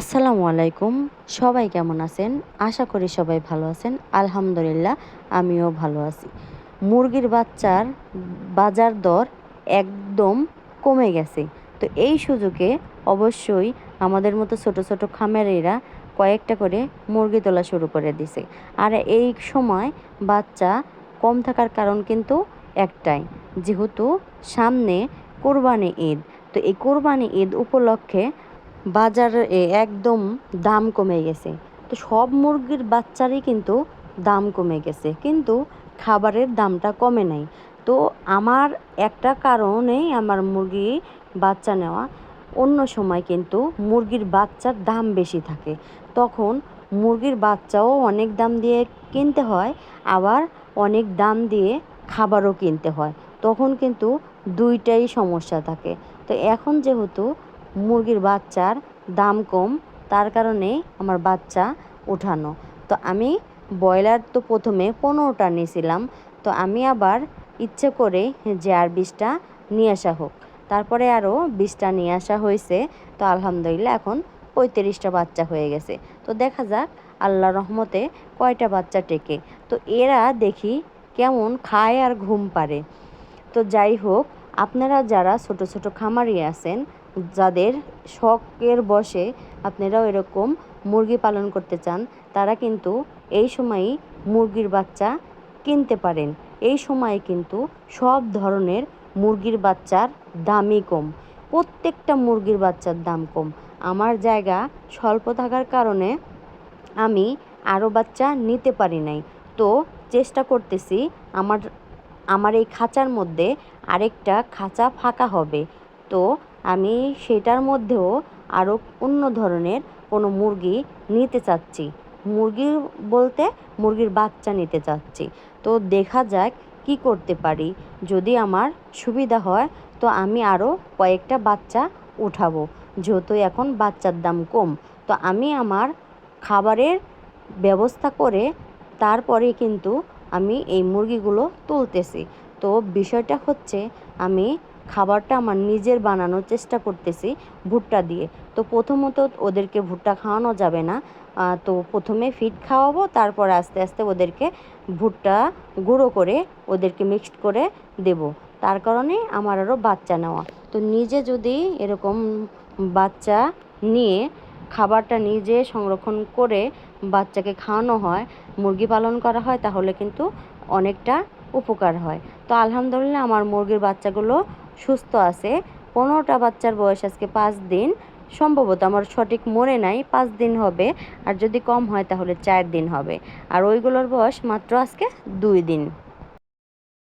আসসালামু আলাইকুম। সবাই কেমন আছেন? আশা করি সবাই ভালো আছেন। আলহামদুলিল্লাহ, আমিও ভালো আছি। মুরগির বাচ্চার বাজার দর একদম কমে গেছে। তো এই সুযোগে অবশ্যই আমাদের মতো ছোট ছোট খামারিরা কয়েকটা করে মুরগি তোলা শুরু করে দিছে। আর এই সময় বাচ্চা কম থাকার কারণ কিন্তু একটাই, যেহেতু সামনে কোরবানি ঈদ। তো এই কোরবানি ঈদ উপলক্ষে বাজারে একদম দাম কমে গেছে। তো সব মুরগির বাচ্চারই কিন্তু দাম কমে গেছে। কিন্তু খাবারের দামটা কমে নাই। তো আমার একটা কারণেই আমার মুরগি বাচ্চা নেওয়া, অন্য সময় কিন্তু মুরগির বাচ্চার দাম বেশি থাকে। তখন মুরগির বাচ্চাও অনেক দাম দিয়ে কিনতে হয়, আবার অনেক দাম দিয়ে খাবারও কিনতে হয়। তখন কিন্তু দুইটাই সমস্যা থাকে। তো এখন যেহেতু মুরগির বাচ্চার দাম কম, তার কারণে আমার বাচ্চা উঠানো তো আমি ব্রয়লার তো প্রথমে পনেরোটা নিয়েছিলাম, তো আমি আবার ইচ্ছে করে যে আর বিশটা নিয়ে আসা হোক। তারপরে আরও বিশটা নিয়ে আসা হয়েছে, তো আলহামদুলিল্লাহ এখন পঁয়ত্রিশটা বাচ্চা হয়ে গেছে। তো দেখা যাক আল্লাহ রহমতে কয়টা বাচ্চা টেকে। তো এরা দেখি কেমন খায় আর ঘুম পারে তো যাই হোক, আপনারা যারা ছোট ছোট খামারি আছেন যাদের শখের বসে আপনারাও এরকম মুরগি পালন করতে চান, তারা কিন্তু এই সময়ই মুরগির বাচ্চা কিনতে পারেন। এই সময়ে কিন্তু সব ধরনের মুরগির বাচ্চার দামই কম। প্রত্যেকটা মুরগির বাচ্চার দাম কম। আমার জায়গা স্বল্প থাকার কারণে আমি আরও বাচ্চা নিতে পারি নাই। তো চেষ্টা করতেছি আমার আমার এই খাঁচার মধ্যে আরেকটা খাঁচা ফাঁকা হবে। তো আমি সেটার মধ্যেও আরও অন্য ধরনের কোনো মুরগি নিতে চাচ্ছি। মুরগি বলতে মুরগির বাচ্চা নিতে চাচ্ছি। তো দেখা যাক কি করতে পারি। যদি আমার সুবিধা হয়, তো আমি আরও কয়েকটা বাচ্চা উঠাবো। যেহেতু এখন বাচ্চার দাম কম, তো আমি আমার খাবারের ব্যবস্থা করে তারপরে কিন্তু আমি এই মুরগিগুলো তুলতেছি। তো বিষয়টা হচ্ছে, আমি খাবারটা আমার নিজের বানানোর চেষ্টা করতেছি ভুট্টা দিয়ে। তো প্রথমত ওদেরকে ভুট্টা খাওয়ানো যাবে না। তো প্রথমে ফিট খাওয়াবো, তারপর আস্তে আস্তে ওদেরকে ভুট্টা গুঁড়ো করে ওদেরকে মিক্সড করে দেব। তার কারণে আমার আরও বাচ্চা নেওয়া। তো নিজে যদি এরকম বাচ্চা নিয়ে খাবারটা নিজে সংরক্ষণ করে বাচ্চাকে খাওয়ানো হয়, মুরগি পালন করা হয়, তাহলে কিন্তু অনেকটা উপকার হয়। তো আলহামদুলিল্লাহ আমার মুরগির বাচ্চাগুলো সুস্থ আছে। পনেরোটা বাচ্চার বয়স আজকে পাঁচ দিন। সম্ভবত আমার সঠিক মনে নাই, পাঁচ দিন হবে। আর যদি কম হয় তাহলে চার দিন হবে। আর ওইগুলোর বয়স মাত্র আজকে দুই দিন।